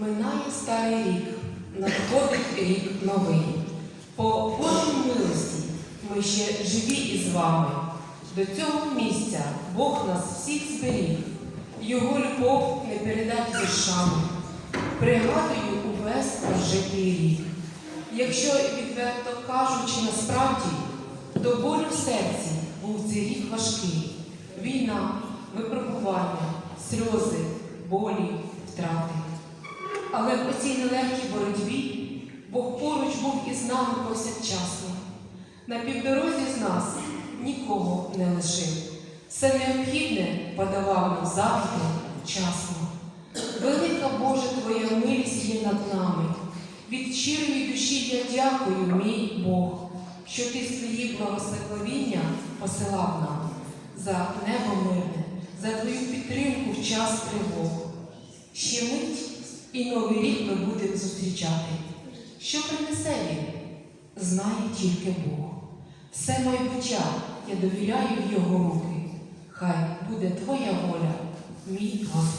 Минає старий рік, надходить рік новий. По Божій милості ми ще живі із вами. До цього місця Бог нас всіх зберіг. Його любов не передать віршами. Пригадую увесь прожитий рік. Якщо відверто кажучи насправді, до болю в серці був цей рік важкий. Війна, випробування, сльози, болі, втрати. Але в оцій нелегкій боротьбі Бог поруч був із нами повсякчасно. На півдорозі з нас нікого не лишив. Все необхідне подавав нам завжди вчасно. Велика Божа Твоя милість є над нами. Від щирої душі я дякую, мій Бог, що ти свої благословіння посилав нам за небо мирне, за твою підтримку в час тривог. Ще мить і новий рік ми будемо зустрічати. Що принесе він, знає тільки Бог. Все моє буття я довіряю в його руки. Хай буде твоя воля, мій благословен.